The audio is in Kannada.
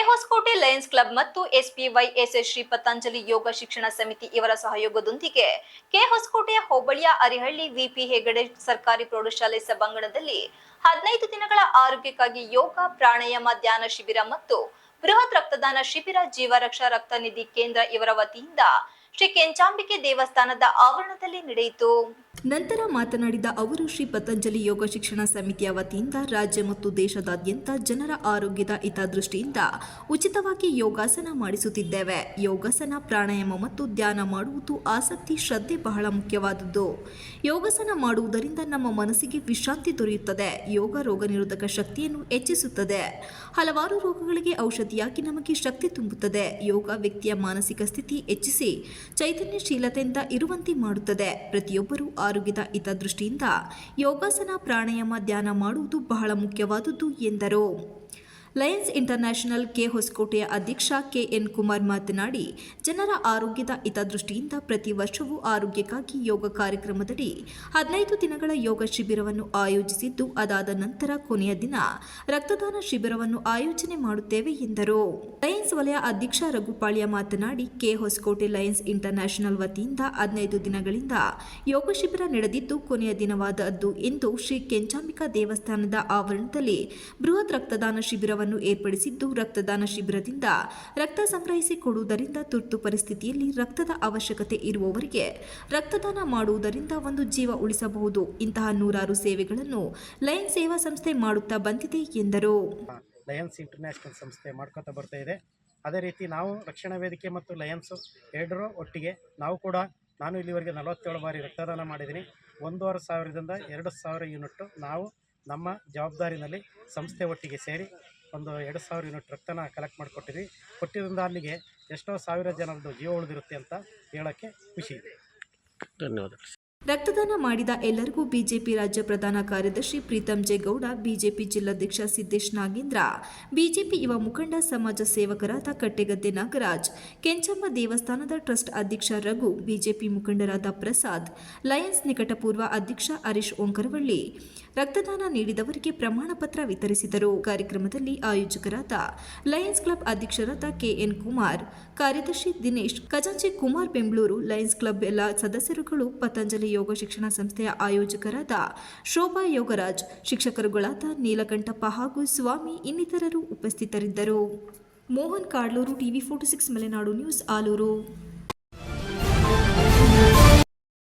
ಕ್ಲಬ್ ಮತ್ತು SPY S S Shri Patanjali Yoga Shikshana Samiti ಇವರ ಸಹಯೋಗದೊಂದಿಗೆ ಕೆ ಹೊಸಕೋಟೆಯ ಹೋಬಳಿಯ ಅರಿಹಳ್ಳಿ ವಿಪಿ ಹೆಗಡೆ ಸರ್ಕಾರಿ ಪ್ರೌಢಶಾಲೆ ಸಭಾಂಗಣದಲ್ಲಿ ಹದಿನೈದು ದಿನಗಳ ಆರೋಗ್ಯಕ್ಕಾಗಿ ಯೋಗ, ಪ್ರಾಣಾಯಾಮ, ಧ್ಯಾನ ಶಿಬಿರ ಮತ್ತು ಬೃಹತ್ ರಕ್ತದಾನ ಶಿಬಿರ ಜೀವರಕ್ಷಾ ರಕ್ತ ನಿಧಿ ಕೇಂದ್ರ ಇವರ ವತಿಯಿಂದ ಶ್ರೀ ಕೆಂಚಾಂಬಿಕೆ ದೇವಸ್ಥಾನದ ಆವರಣದಲ್ಲಿ ನಡೆಯಿತು. ನಂತರ ಮಾತನಾಡಿದ ಅವರು, ಶ್ರೀ ಪತಂಜಲಿ ಯೋಗ ಶಿಕ್ಷಣ ಸಮಿತಿಯ ವತಿಯಿಂದ ರಾಜ್ಯ ಮತ್ತು ದೇಶದಾದ್ಯಂತ ಜನರ ಆರೋಗ್ಯದ ಹಿತದೃಷ್ಟಿಯಿಂದ ಉಚಿತವಾಗಿ ಯೋಗಾಸನ ಮಾಡಿಸುತ್ತಿದ್ದೇವೆ. ಯೋಗಾಸನ, ಪ್ರಾಣಾಯಾಮ ಮತ್ತು ಧ್ಯಾನ ಮಾಡುವುದು ಆಸಕ್ತಿ, ಶ್ರದ್ಧೆ ಬಹಳ ಮುಖ್ಯವಾದದ್ದು. ಯೋಗಾಸನ ಮಾಡುವುದರಿಂದ ನಮ್ಮ ಮನಸ್ಸಿಗೆ ವಿಶ್ರಾಂತಿ ದೊರೆಯುತ್ತದೆ. ಯೋಗ ರೋಗ ನಿರೋಧಕ ಶಕ್ತಿಯನ್ನು ಹೆಚ್ಚಿಸುತ್ತದೆ. ಹಲವಾರು ರೋಗಗಳಿಗೆ ಔಷಧಿಯಾಗಿ ನಮಗೆ ಶಕ್ತಿ ತುಂಬುತ್ತದೆ. ಯೋಗ ವ್ಯಕ್ತಿಯ ಮಾನಸಿಕ ಸ್ಥಿತಿ ಹೆಚ್ಚಿಸಿ, ಚೈತನ್ಯಶೀಲತೆಯಿಂದ ಇರುವಂತೆ ಮಾಡುತ್ತದೆ. ಪ್ರತಿಯೊಬ್ಬರೂ ಆರೋಗ್ಯದ ಹಿತದೃಷ್ಟಿಯಿಂದ ಯೋಗಾಸನ ಪ್ರಾಣಾಯಾಮ ಧ್ಯಾನ ಮಾಡುವುದು ಬಹಳ ಮುಖ್ಯವಾದುದು ಎಂದರು. ಲಯನ್ಸ್ ಇಂಟರ್ನ್ಯಾಷನಲ್ ಕೆ ಹೊಸಕೋಟೆಯ ಅಧ್ಯಕ್ಷ ಕೆ ಎನ್ ಕುಮಾರ್ ಮಾತನಾಡಿ, ಜನರ ಆರೋಗ್ಯದ ಹಿತದೃಷ್ಟಿಯಿಂದ ಪ್ರತಿ ವರ್ಷವೂ ಆರೋಗ್ಯಕ್ಕಾಗಿ ಯೋಗ ಕಾರ್ಯಕ್ರಮದಡಿ ಹದಿನೈದು ದಿನಗಳ ಯೋಗ ಶಿಬಿರವನ್ನು ಆಯೋಜಿಸಿದ್ದು, ಅದಾದ ನಂತರ ಕೊನೆಯ ದಿನ ರಕ್ತದಾನ ಶಿಬಿರವನ್ನು ಆಯೋಜನೆ ಮಾಡುತ್ತೇವೆ ಎಂದರು. ಲಯನ್ಸ್ ವಲಯ ಅಧ್ಯಕ್ಷ ರಘುಪಾಳ್ಯ ಮಾತನಾಡಿ, ಕೆ ಹೊಸಕೋಟೆ ಲಯನ್ಸ್ ಇಂಟರ್ನ್ಯಾಷನಲ್ ವತಿಯಿಂದ ಹದಿನೈದು ದಿನಗಳಿಂದ ಯೋಗ ಶಿಬಿರ ನಡೆದಿದ್ದು, ಕೊನೆಯ ದಿನವಾದದ್ದು ಎಂದು ಶ್ರೀ ಕೆಂಚಾಂಬಿಕಾ ದೇವಸ್ಥಾನದ ಆವರಣದಲ್ಲಿ ಬೃಹತ್ ರಕ್ತದಾನ ಶಿಬಿರವನ್ನು ಏರ್ಪಡಿಸಿದ್ದು ರಕ್ತದಾನ ಶಿಬಿರದಿಂದ ರಕ್ತ ಸಂಗ್ರಹಿಸಿ ಕೊಡುವುದರಿಂದ ತುರ್ತು ಪರಿಸ್ಥಿತಿಯಲ್ಲಿ ರಕ್ತದ ಅವಶ್ಯಕತೆ ಇರುವವರಿಗೆ ರಕ್ತದಾನ ಮಾಡುವುದರಿಂದ ಒಂದು ಜೀವ ಉಳಿಸಬಹುದು. ಇಂತಹ ನೂರಾರು ಸೇವೆಗಳನ್ನು ಲಯನ್ ಸೇವಾ ಸಂಸ್ಥೆ ಮಾಡುತ್ತಾ ಬಂದಿದೆ ಎಂದರು. ಲಯನ್ಸ್ ಇಂಟರ್ನ್ಯಾಷನಲ್ ಸಂಸ್ಥೆ ಮಾಡ್ಕೊತಾ ಬರ್ತಾ ಇದೆ. ಅದೇ ರೀತಿ ನಾವು ರಕ್ಷಣಾ ವೇದಿಕೆ ಮತ್ತು ಲಯನ್ಸ್ ಎರಡರ ಒಟ್ಟಿಗೆ ನಾವು ಕೂಡ ನಾನು ಇಲ್ಲಿವರೆಗೆ ನಲವತ್ತೇಳು ಬಾರಿ ರಕ್ತದಾನ ಮಾಡಿದ್ದೀನಿ. ಒಂದೂವರೆ ಸಾವಿರದಿಂದ ಎರಡು ಸಾವಿರ ಯೂನಿಟ್ಟು ನಾವು ನಮ್ಮ ಜವಾಬ್ದಾರಿನಲ್ಲಿ ಸಂಸ್ಥೆ ಒಟ್ಟಿಗೆ ಸೇರಿ ಒಂದು ಎರಡು ಸಾವಿರ ಯೂನಿಟ್ ರಕ್ತನ ಕಲೆಕ್ಟ್ ಮಾಡಿಕೊಟ್ಟಿದ್ವಿ. ಕೊಟ್ಟಿದ್ದರಿಂದ ಅಲ್ಲಿಗೆ ಎಷ್ಟೋ ಸಾವಿರ ಜನರದ್ದು ಜೀವ ಉಳಿದಿರುತ್ತೆ ಅಂತ ಹೇಳೋಕ್ಕೆ ಖುಷಿ. ಇದೆ ಧನ್ಯವಾದ ರಕ್ತದಾನ ಮಾಡಿದ ಎಲ್ಲರಿಗೂ ಬಿಜೆಪಿ ರಾಜ್ಯ ಪ್ರಧಾನ ಕಾರ್ಯದರ್ಶಿ ಪ್ರೀತಂ ಜೇಗೌಡ, ಬಿಜೆಪಿ ಜಿಲ್ಲಾಧ್ಯಕ್ಷ ಸಿದ್ದೇಶ್ ನಾಗೇಂದ್ರ, ಬಿಜೆಪಿ ಯುವ ಮುಖಂಡ ಸಮಾಜ ಸೇವಕರಾದ ಕಟ್ಟೆಗದ್ದೆ ನಾಗರಾಜ್, ಕೆಂಚಮ್ಮ ದೇವಸ್ಥಾನದ ಟ್ರಸ್ಟ್ ಅಧ್ಯಕ್ಷ ರಘು, ಬಿಜೆಪಿ ಮುಖಂಡರಾದ ಪ್ರಸಾದ್, ಲಯನ್ಸ್ ನಿಕಟಪೂರ್ವ ಅಧ್ಯಕ್ಷ ಹರೀಶ್ ಓಂಕರವಳ್ಳಿ. ರಕ್ತದಾನ ನೀಡಿದವರಿಗೆ ಪ್ರಮಾಣ ಪತ್ರ ವಿತರಿಸಿದರು. ಕಾರ್ಯಕ್ರಮದಲ್ಲಿ ಆಯೋಜಕರಾದ ಲಯನ್ಸ್ ಕ್ಲಬ್ ಅಧ್ಯಕ್ಷರಾದ ಕೆಎನ್ ಕುಮಾರ್, ಕಾರ್ಯದರ್ಶಿ ದಿನೇಶ್, ಖಜಾಂಚಿ ಕುಮಾರ್ ಬೆಂಗಳೂರು ಲಯನ್ಸ್ ಕ್ಲಬ್ ಎಲ್ಲ ಸದಸ್ಯರುಗಳು ಪತಂಜಲಿ ಯೋಗ ಶಿಕ್ಷಣ ಸಂಸ್ಥೆಯ ಆಯೋಜಕರಾದ ಶೋಭಾ ಯೋಗರಾಜ್, ಶಿಕ್ಷಕರುಗಳಾದ ನೀಲಕಂಠಪ್ಪ ಹಾಗೂ ಸ್ವಾಮಿ ಇನ್ನಿತರರು ಉಪಸ್ಥಿತರಿದ್ದರು. Mohan Kadluru, TV forty six, Malenadu news, Aluru.